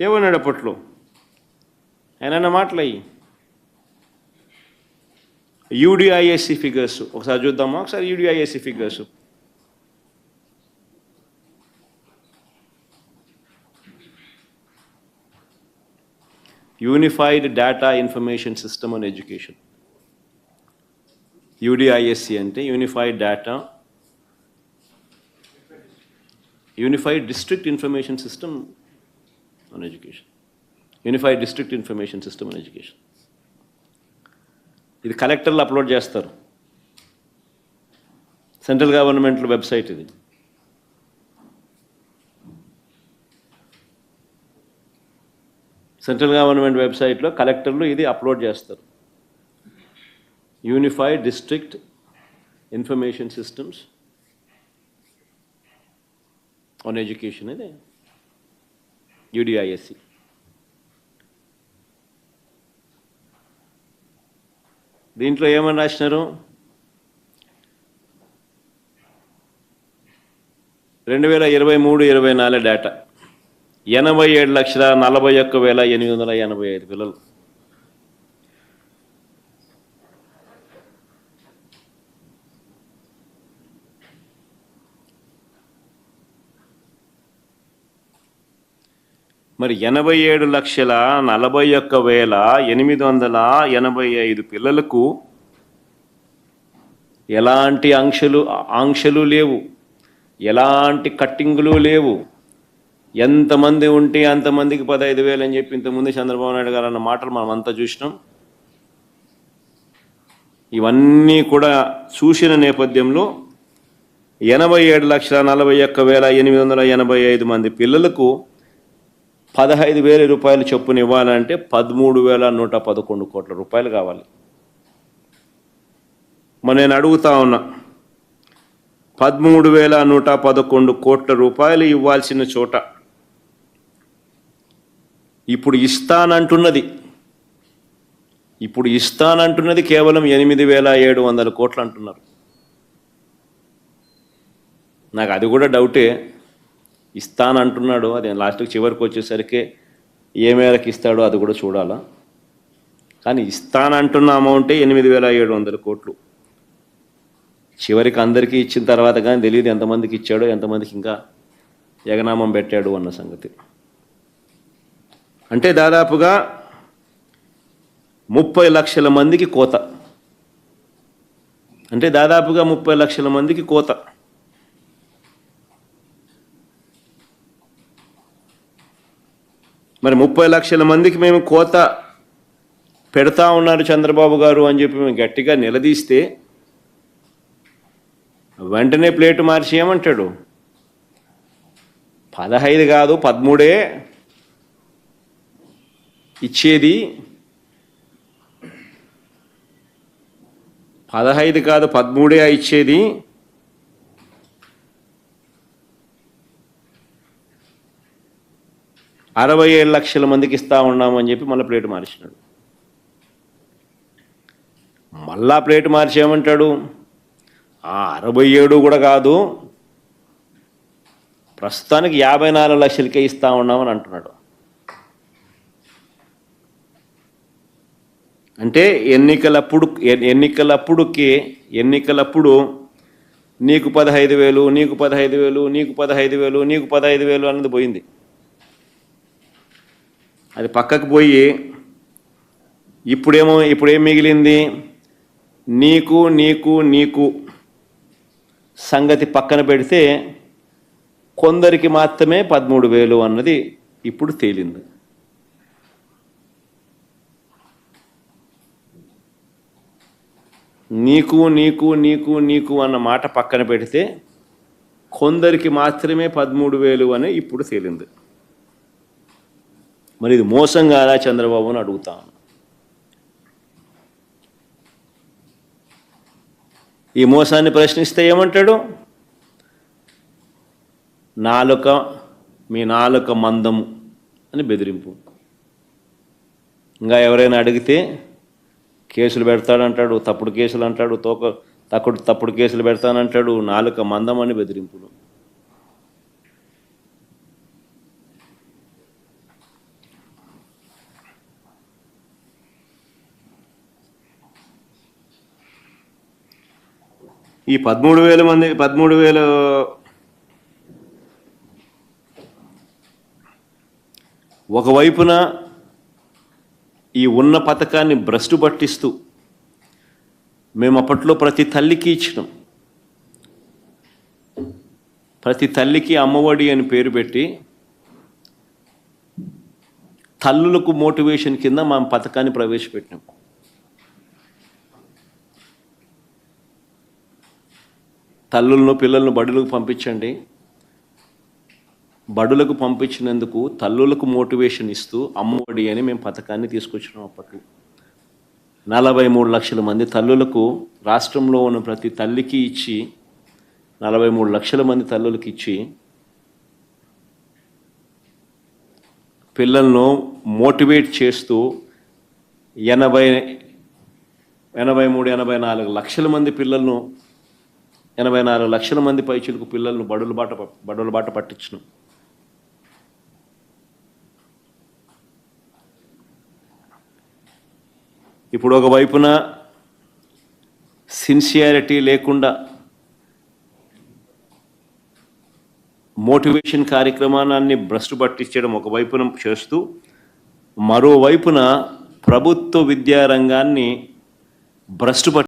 ఏమన్నాడు అప్పట్లో? ఆయన మాటలు అయ్యి. UDISE figures. ఒకసారి చూద్దామా? ఒకసారి UDISE figures. Unified data information system and education. UDISE అంటే unified data unified district information system on education unified district information system on education ఇది కలెక్టర్లు అప్లోడ్ చేస్తారు. సెంట్రల్ గవర్నమెంట్ వెబ్సైట్ ఇది. సెంట్రల్ గవర్నమెంట్ వెబ్సైట్లో కలెక్టర్లు ఇది అప్లోడ్ చేస్తారు. Unified district information systems on education ఇది. యూడిఐఎస్సి దీంట్లో ఏమని రాసినారు? రెండు వేల ఇరవై మూడు ఇరవై నాలుగు డేటా ఎనభై ఏడు లక్షల నలభై ఒక్క వేల ఎనిమిది వందల ఎనభై ఐదు పిల్లలు మరి ఎనభై ఏడు లక్షల నలభై ఒక్క వేల ఎనిమిది వందల ఎనభై ఐదు పిల్లలకు ఎలాంటి ఆంక్షలు ఆంక్షలు లేవు. ఎలాంటి కట్టింగులు లేవు. ఎంతమంది ఉంటే అంతమందికి పదహైదు వేలు అని చెప్పి ఇంతకుముందు చంద్రబాబు నాయుడు గారు అన్న మాటలు మనం అంతా చూసినాం. ఇవన్నీ కూడా చూసిన నేపథ్యంలో ఎనభై ఏడు లక్షల నలభై ఒక్క వేల ఎనిమిది వందల ఎనభై ఐదు మంది పిల్లలకు పదహైదు వేల రూపాయలు చొప్పున ఇవ్వాలంటే పదమూడు వేల నూట పదకొండు కోట్ల రూపాయలు కావాలి. మరి నేను అడుగుతా ఉన్నా పదమూడు వేల నూట పదకొండు కోట్ల రూపాయలు ఇవ్వాల్సిన చోట ఇప్పుడు ఇస్తానంటున్నది. ఇప్పుడు ఇస్తానంటున్నది కేవలం ఎనిమిది వేల ఏడు వందల కోట్లు అంటున్నారు. నాకు అది కూడా డౌటే. ఇస్తానంటున్నాడు. అది లాస్ట్కి చివరికి వచ్చేసరికి ఏ మేరకు ఇస్తాడో అది కూడా చూడాలా? కానీ ఇస్తానంటున్న అమౌంటే ఎనిమిది వేల ఏడు వందల కోట్లు. చివరికి అందరికీ ఇచ్చిన తర్వాత కానీ తెలియదు ఎంతమందికి ఇచ్చాడో ఎంతమందికి ఇంకా యగనామం పెట్టాడు అన్న సంగతి. అంటే దాదాపుగా ముప్పై లక్షల మందికి కోత. అంటే దాదాపుగా ముప్పై లక్షల మందికి కోత. మరి ముప్పై లక్షల మందికి మేము కోత పెడతా ఉన్నారు చంద్రబాబు గారు అని చెప్పి మేము గట్టిగా నిలదీస్తే వెంటనే ప్లేటు మార్చి ఏమంటాడు పదహైదు కాదు పదమూడే ఇచ్చేది. పదహైదు కాదు పదమూడే ఇచ్చేది. అరవై ఏడు లక్షల మందికి ఇస్తా ఉన్నామని చెప్పి మళ్ళీ ప్లేట్ మార్చినాడు. మళ్ళా ప్లేట్ మార్చేమంటాడు ఆ అరవై ఏడు కూడా కాదు ప్రస్తుతానికి యాభై నాలుగు లక్షలకే ఇస్తా ఉన్నామని అంటున్నాడు. అంటే ఎన్నికలప్పుడు ఎన్నికలప్పుడుకి ఎన్నికలప్పుడు నీకు పదహైదు వేలు నీకు పదహైదు వేలు నీకు పదహైదు వేలు నీకు పదహైదు వేలు అన్నది పోయింది. అది పక్కకు పోయి ఇప్పుడేమో ఇప్పుడేం మిగిలింది? నీకు నీకు నీకు సంగతి పక్కన పెడితే కొందరికి మాత్రమే పదమూడు వేలు అన్నది ఇప్పుడు తేలింది. నీకు నీకు నీకు నీకు అన్న మాట పక్కన పెడితే కొందరికి మాత్రమే పదమూడు వేలు అని ఇప్పుడు తేలింది. మరి ఇది మోసం కాదా చంద్రబాబు అని అడుగుతా ఈ మోసాన్ని ప్రశ్నిస్తే ఏమంటాడు? నాలుక మీ నాలుక మందము అని బెదిరింపు. ఇంకా ఎవరైనా అడిగితే కేసులు పెడతాడంటాడు తప్పుడు కేసులు అంటాడు తోక తప్పుడు తప్పుడు కేసులు పెడతానంటాడు నాలుక మందం అని బెదిరింపులు. ఈ పదమూడు వేల మంది పదమూడు వేల ఒకవైపున ఈ ఉన్న పథకాన్ని భ్రష్టు పట్టిస్తూ మేము అప్పట్లో ప్రతి తల్లికి ఇచ్చినాం. ప్రతి తల్లికి అమ్మఒడి అని పేరు పెట్టి తల్లులకు మోటివేషన్ కింద మా పథకాన్ని ప్రవేశపెట్టినాం. తల్లులను పిల్లలను బడులకు పంపించండి. బడులకు పంపించినందుకు తల్లులకు మోటివేషన్ ఇస్తూ అమ్మఒడి అని మేము పథకాన్ని తీసుకొచ్చినాం అప్పట్లో. నలభై మూడు లక్షల మంది తల్లులకు రాష్ట్రంలో ఉన్న ప్రతి తల్లికి ఇచ్చి నలభై మూడు లక్షల మంది తల్లులకు ఇచ్చి పిల్లలను మోటివేట్ చేస్తూ ఎనభై ఎనభై మూడు ఎనభై నాలుగు లక్షల మంది పిల్లలను ఎనభై నాలుగు లక్షల మంది పైచులకు పిల్లలను బడుల బాట బడుల బాట పట్టించను. ఇప్పుడు ఒక వైపున సిన్సియారిటీ లేకుండా మోటివేషన్ కార్యక్రమాన్ని భ్రష్టు పట్టించడం ఒకవైపున చేస్తూ మరోవైపున ప్రభుత్వ విద్యారంగాన్ని భ్రష్టు పట్టి